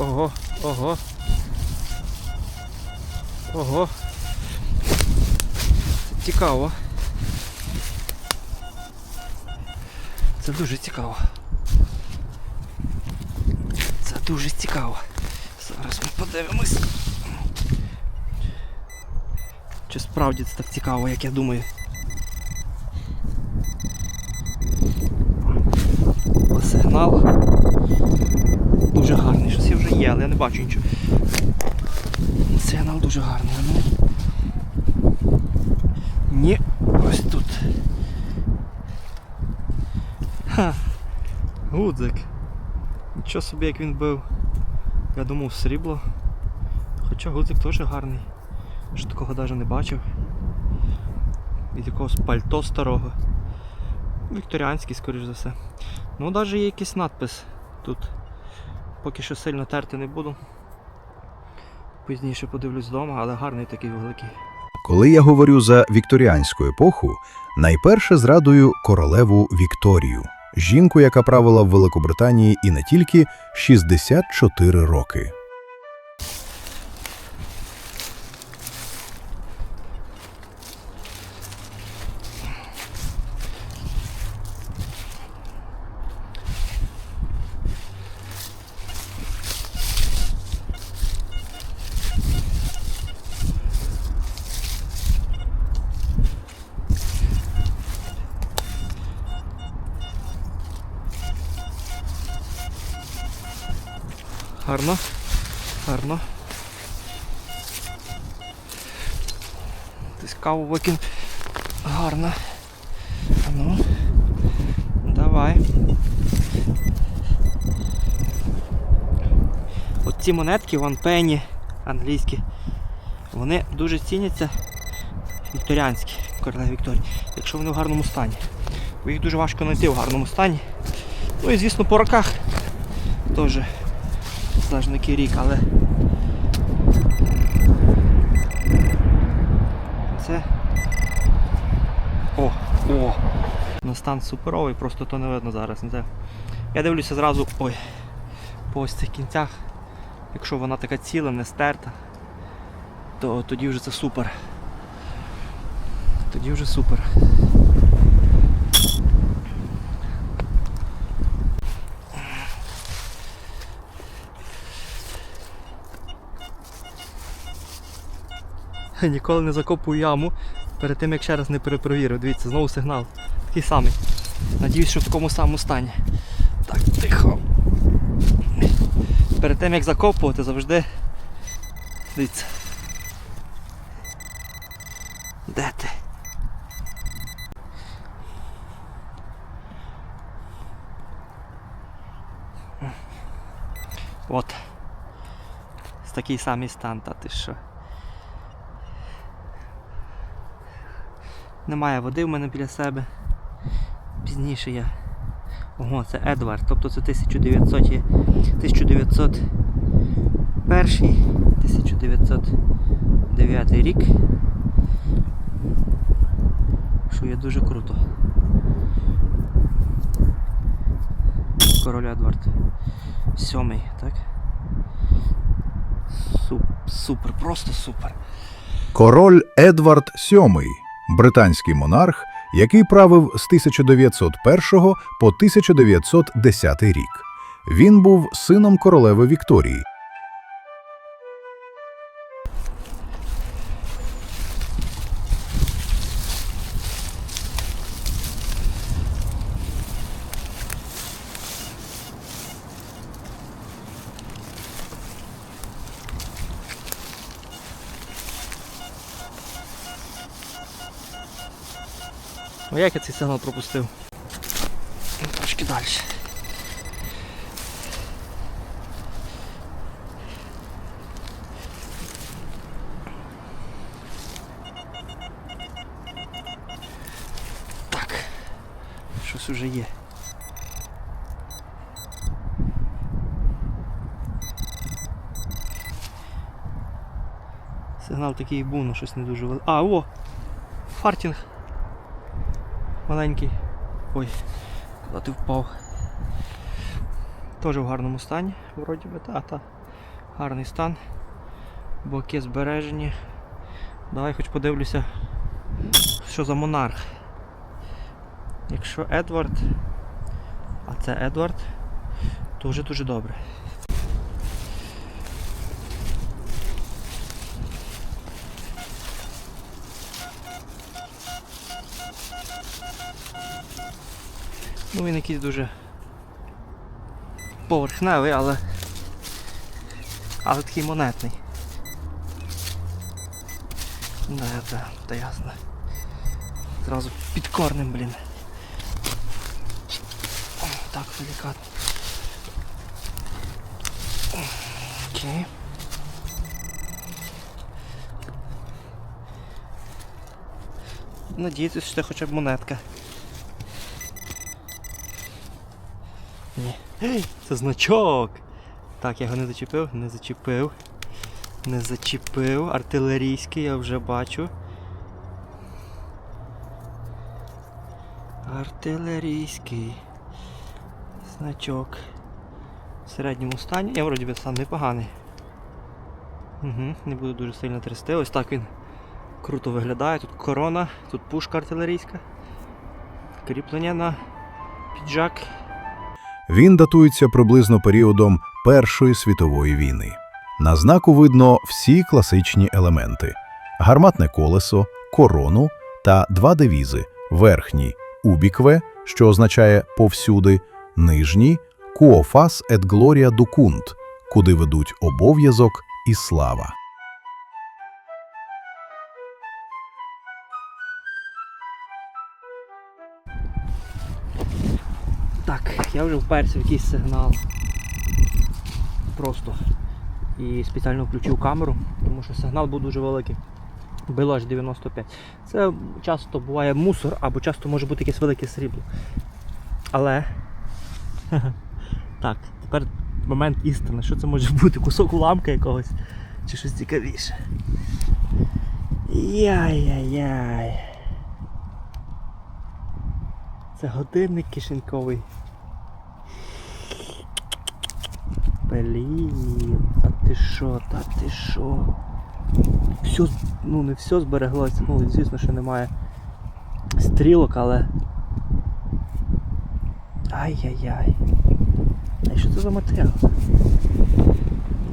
Ого, ого. Ого. Цікаво. Це дуже цікаво. Це дуже цікаво. Зараз ми подивимось. Чи справді це так цікаво, як я думаю. Сигнал дуже гарний. Є, але я не бачу нічого. Сигнал дуже гарний. Ну. Ні, ось тут. Ха. Гудзик. Нічого собі як він бив. Я думав срібло. Хоча гудзик теж гарний. Що такого навіть не бачив. Від якогось пальто старого. Вікторіанський, скоріш за все. Ну, навіть є якийсь надпис тут. Поки що сильно терти не буду. Пізніше подивлюсь вдома, але гарний такий великий. Коли я говорю за вікторіанську епоху, найперше зрадую королеву Вікторію, жінку, яка правила в Великобританії і не тільки 64 роки. Гарно. Гарно. Десь каву викинь. Гарно. Ну. Давай. От ці монетки Penny англійські. Вони дуже ціняться вікторіанські, королеви Вікторії, якщо вони в гарному стані. Бо їх дуже важко знайти в гарному стані. Ну і звісно по роках теж залежно рік, але це. О, о! Ну стан суперовий, просто то не видно зараз. Не. Я дивлюся зразу ой, по ось цих кінцях. Якщо вона така ціла, не стерта, то тоді вже це супер. Тоді вже супер. Ніколи не закопую яму перед тим, як ще раз не перепровірив. Дивіться, знову сигнал. Такий самий. Надіюсь, що в такому самому стані. Так, тихо. Перед тим як закопувати, завжди. Дивіться. Де ти? От. Такий самий стан, та ти що? Немає води в мене біля себе. Пізніше я. Ого, це Едвард, тобто це 1900, 1901, 1909 рік. Що є дуже круто. Король Едвард. Сьомий, так? Суп, супер, просто супер. Король Едвард VII – британський монарх, який правив з 1901 по 1910 рік. Він був сином королеви Вікторії. Ну як я цей сигнал пропустив? Ну, Трошки далі. Так. Щось уже є. Сигнал такий був, але щось не дуже великий. А, о! Фартінг маленький. Ой, куди ти впав. Теж в гарному стані, вроді би, та, та. Гарний стан. Боки збережені. Давай хоч подивлюся, що за монарх. Якщо Едвард, а це Едвард, то вже дуже добре. Ну він якийсь дуже поверхневий, але. Але такий монетний. Да, да, та ясно. Зразу під корнем, блін. Так, делікатно. Окей. Надіюсь, що це хоча б монетка. Ні. Ей, Це значок. Так, я його не зачепив, не зачепив. Не зачепив. Артилерійський я вже бачу. Артилерійський. Значок. В середньому стані. Я вроді би сам непоганий. Угу, не буду дуже сильно трясти. Ось так він круто виглядає. Тут корона, тут пушка артилерійська. Кріплення на піджак. Він датується приблизно періодом Першої світової війни. На знаку видно всі класичні елементи: гарматне колесо, корону та два девізи: верхній убікве, що означає повсюди, нижній куофас et gloria ducunt, куди ведуть обов'язок і слава. Так, я вже вперся в якийсь сигнал. Просто. І спеціально включив камеру, тому що сигнал був дуже великий. Било аж 95. Це часто буває мусор, або часто може бути якесь велике срібло. Але. Так, тепер момент істини. Що це може бути? Кусок уламка якогось? Чи щось цікавіше? Яй-яй-яй. Це годинник кишеньковий. Блін, та ти що, та ти що? Все, ну не все збереглося, ну звісно, що немає стрілок, але. Ай-яй-яй. А що це за матеріал?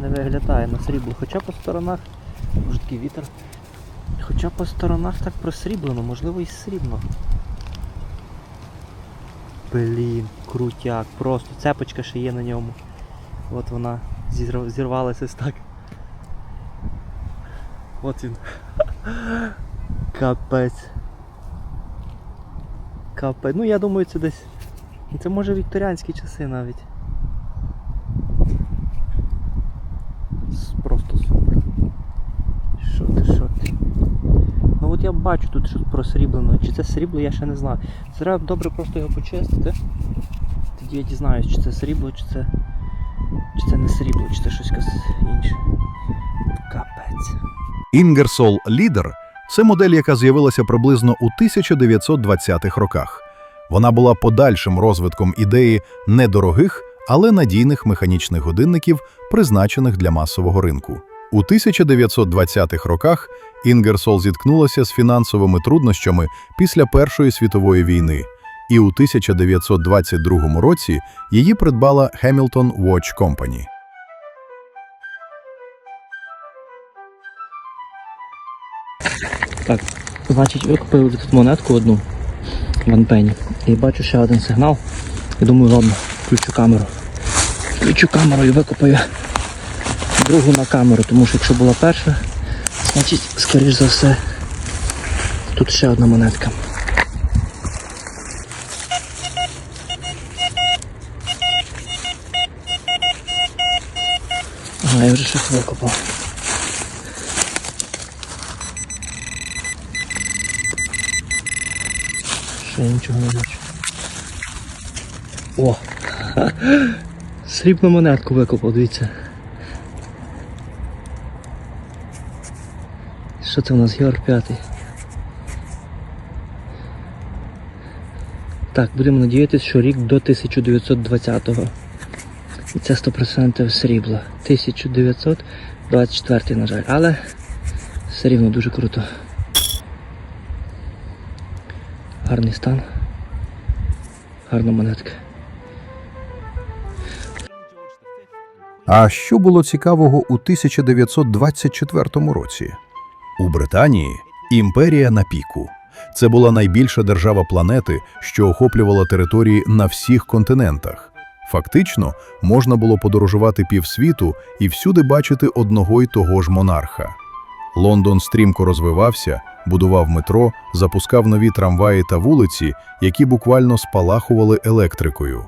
Не виглядає на срібло. Хоча по сторонах, може такий вітер. Хоча по сторонах так просріблено, можливо і срібно. Блін, крутяк, просто цепочка ще є на ньому. От вона зірвалася так. От він. Капець. Капець. Ну я думаю це десь. Це може вікторіанські часи навіть. С- Просто супер. Що ти, що ти? Ну от я бачу тут щось просріблено. Чи це срібло, я ще не знаю. Треба добре просто його почистити. Тоді я дізнаюсь, чи це срібло, чи це. Чи це не срібло, чи це щось інше. Капець. Інгерсол Лідер це модель, яка з'явилася приблизно у 1920-х роках. Вона була подальшим розвитком ідеї недорогих, але надійних механічних годинників, призначених для масового ринку. У 1920-х роках Інгерсол зіткнулася з фінансовими труднощами після Першої світової війни, і у 1922 році її придбала Hamilton Watch Company. Так, значить, викупив тут монетку одну ванпені. І бачу ще один сигнал. І думаю, ладно, включу камеру. Включу камеру і викупаю другу на камеру, тому що якщо була перша, значить, скоріш за все, тут ще одна монетка. Ага, я вже щось викопав. Ще я нічого не бачу. О! Срібну монетку викопав, дивіться. Що це у нас Георг п'ятий? Так, будемо надіятися, що рік до 1920-го. І це 100% срібла. 1924, на жаль. Але Все рівно дуже круто. Гарний стан. Гарна монетка. А що було цікавого у 1924 році? У Британії імперія на піку. Це була найбільша держава планети, що охоплювала території на всіх континентах. Фактично, можна було подорожувати півсвіту і всюди бачити одного й того ж монарха. Лондон стрімко розвивався, будував метро, запускав нові трамваї та вулиці, які буквально спалахували електрикою.